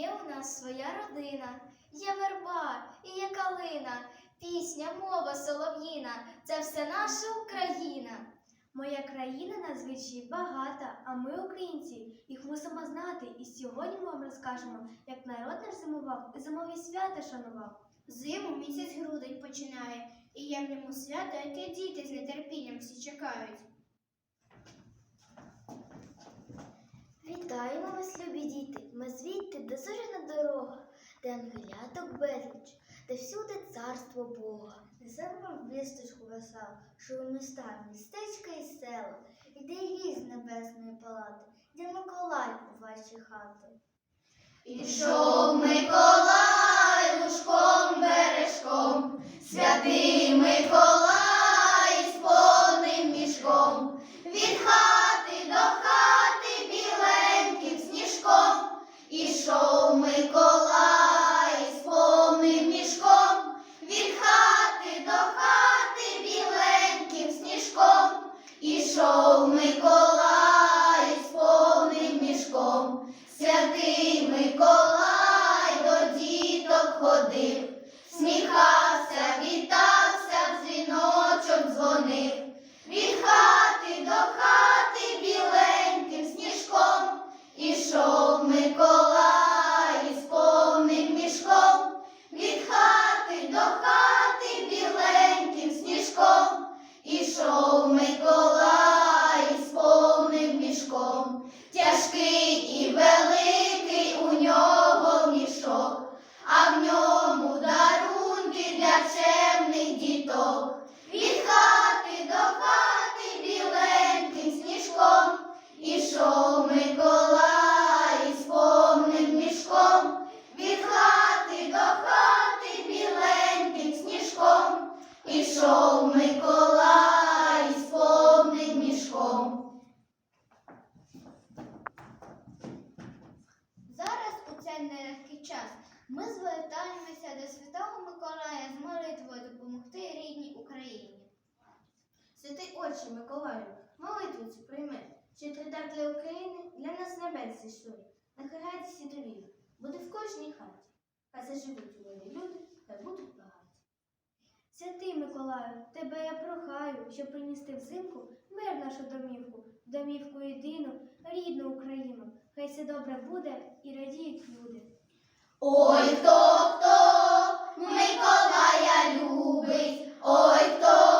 Є у нас своя родина, є верба і є калина, пісня, мова солов'їна це все наша Україна. Моя країна на звичаї багата, а ми, українці, їх мусимо знати. І сьогодні ми вам розкажемо, як народ наш зимував і зимові свята шанував. Зиму місяць грудень починає, і є в ньому свято, яке діти з нетерпінням всі чекають. Вітаємо вас, любі діти! Ми звідти, де зоряна дорога, де ангеляток безліч, де всюди царство Бога. Несемо вам вісточку веселу, що у містах, містечка і села, іде гість небесної палати, де Миколай у ваші хати. Ішов Миколай лужком бережком, святий Миколай з повним мішком, для України для нас небес зійшли. Нехай радість і буде в кожній хаті. Хай заживуть волі люди, хай будуть багаті. Святий Миколаю, тебе я прохаю, щоб принести взимку мир нашу домівку, домівку єдину, рідну Україну. Хай все добре буде і радіють люди. Ой, хто хто Миколая любить, ой, хто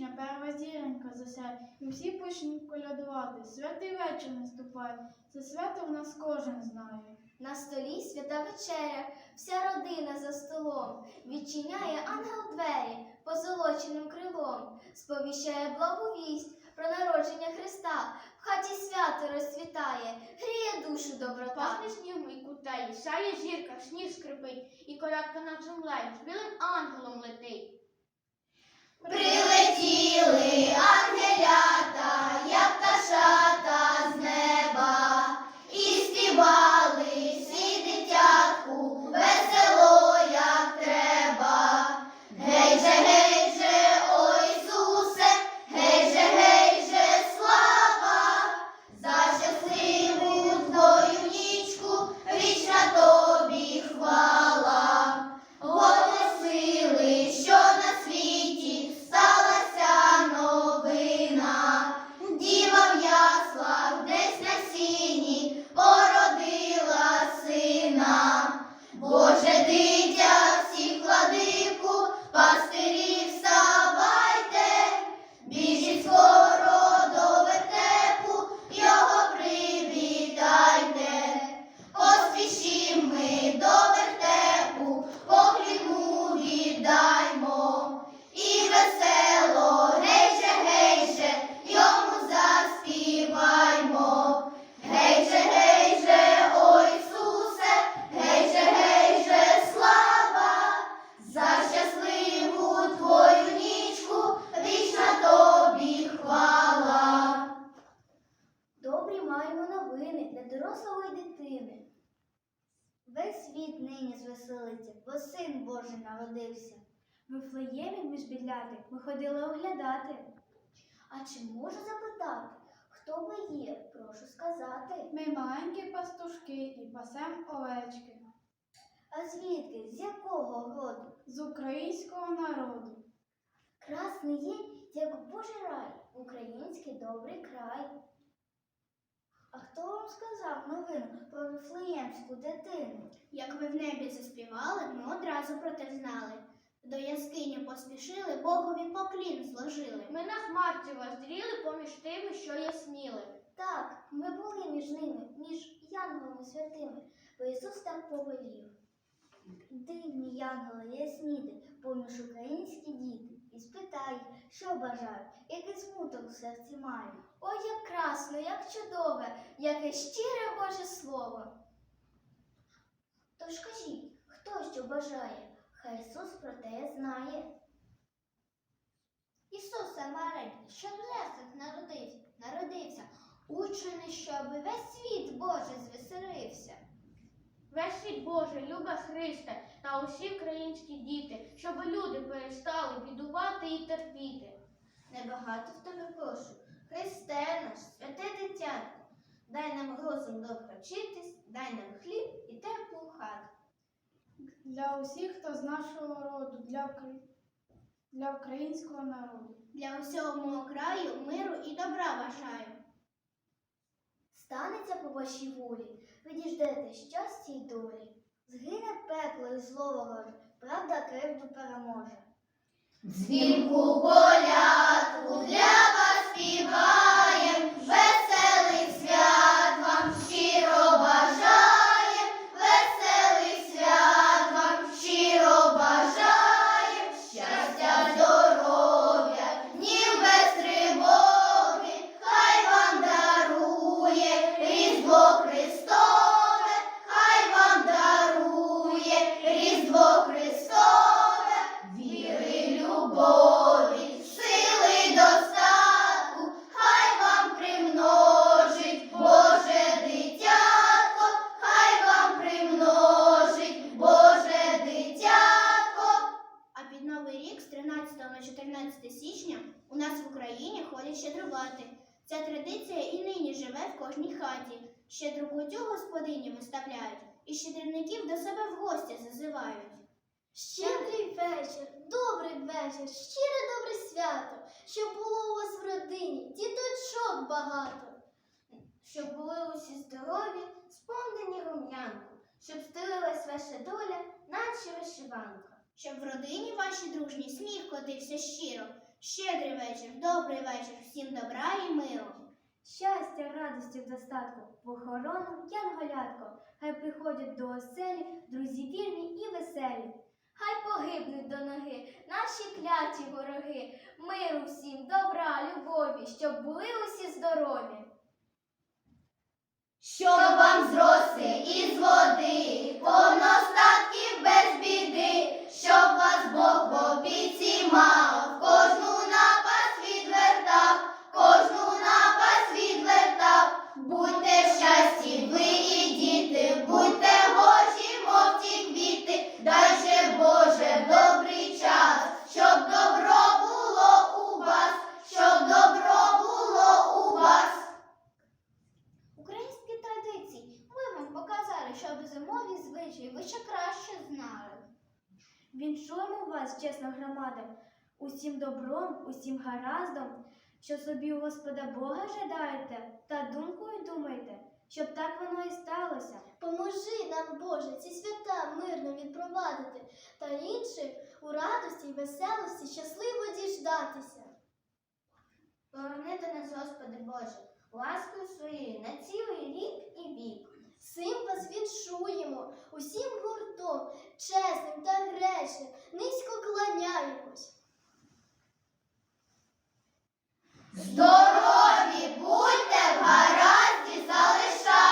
січня перша зіронька засяє, і всі почнуть колядувати. Святий вечір наступає, це свято в нас кожен знає. На столі свята вечеря, вся родина за столом, відчиняє ангел двері позолоченим крилом, сповіщає благовість про народження Христа, в хаті свято розцвітає, гріє душу доброта. Пахне снігом і кутеє, сяє зірка, сніг скрипить, і колядка над землею з білим ангелом летить. Прилетіли ангелята, як пташата з неба, і співали нині звеселиться, бо син Божий народився. В Вифлеємі між підляти ми ходили оглядати. А чи можу запитати, хто ви є? Прошу сказати. Ми маленькі пастушки і пасем овечки А звідки? З якого роду? з українського народу. Красний є, як Божий рай, український добрий край. Сказав новину про Вифлеємську дитину? Як ви в небі заспівали, ми одразу про те знали. До яскині поспішили, Богові поклін зложили. Ми на хмарці вас зріли поміж тими, що ясніли. Так, ми були між ними, між янголами святими, бо Ісус так повелів. Дивні янголи ясніти, поміж українські діти, і спитай, що бажають, який смуток в серці мають. Ой, як красно, як чудове, яке щире Боже Слово. Тож кажіть, хто що бажає, хай Ісус про те знає. Ісусе маленький, що в народився, народився, учений, щоб весь світ Божий звеселився. Весь світ Божий, любе Христе, та усі українські діти, щоб люди перестали бідувати і терпіти. Небагато в тебе прошу, Христе наш, святе дитятко, дай нам розум добре вчитись, дай нам хліб і теплу хату. Для усіх, хто з нашого роду, для, для українського народу. Для усього мого краю миру і добра бажаю. Станеться по вашій волі, ви діждете щастя й долі. Згине пекло і зло вороже, правда кривду переможе. Дзвінку колядку для вас співаєм, ходять. Ця традиція і нині живе в кожній хаті. Щедру кутю господині виставляють і щедрівників до себе в гості зазивають. Щедрий вечір, добрий вечір, щире добре свято, щоб було у вас в родині діточок багато. щоб були усі здорові, сповнені рум'янку, щоб стелилась ваша доля, наче вишиванка. Щоб в родині вашій дружній сміх котився щиро. Щедрий вечір, добрий вечір, всім добра і миру. Щастя, радості в достатку, в охорону янголятко, хай приходять до оселі друзі вірні і веселі. Хай погибнуть до ноги наші кляті вороги, миру всім, добра, любові, щоб були усі здорові. Щоб вам з роси і з води, повно громада, усім добром, усім гараздом, що собі у Господа Бога жадаєте, та думкою думайте, щоб так воно і сталося. Поможи нам, Боже, ці свята мирно відпровадити, та інших у радості й веселості щасливо діждатися. Поверни до нас, Господи Боже, ласкою своєю на цілий рік і вік. Сим вас відшуємо усім гуртом, чесним та гречним, низько кланяємось. Здорові будьте в гаразді залишайтеся!